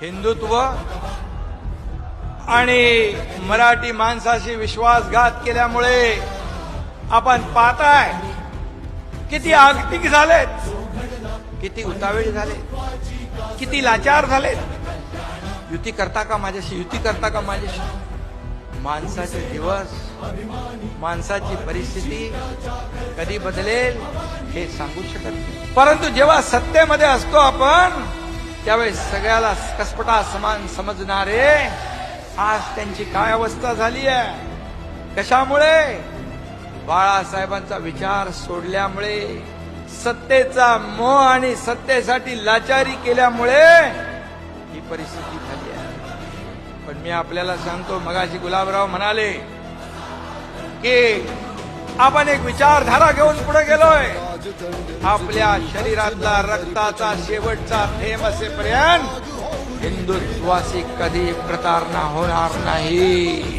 हिंदुत्व आणि मराठी माणसाशी विश्वासघात केल्यामुळे आपण पाहताय किती आगतिक झालेत किती उतावेळ झाले किती लाचार झालेत. युती करता का माझ्याशी? युती करता का माझ्याशी? माणसाचे दिवस माणसाची परिस्थिती कधी बदलेल हे सांगू शकत नाही. परंतु जेव्हा सत्तेमध्ये असतो आपण त्यावेळेस सगळ्याला कसपटा समान समजणारे आज त्यांची काय अवस्था झाली आहे कशामुळे? बाळासाहेबांचा विचार सोडल्यामुळे सत्तेचा मोह आणि सत्तेसाठी लाचारी केल्यामुळे ही परिस्थिती झाली आहे. पण मी आपल्याला सांगतो मगाशी गुलाबराव म्हणाले की आपण एक विचारधारा घेऊन पुढे गेलोय. आपल्या शरीरातला रक्ताचा शेवटचा थेंब असेपर्यंत हिंदुत्वाशी कधी प्रतारणा होणार नाही.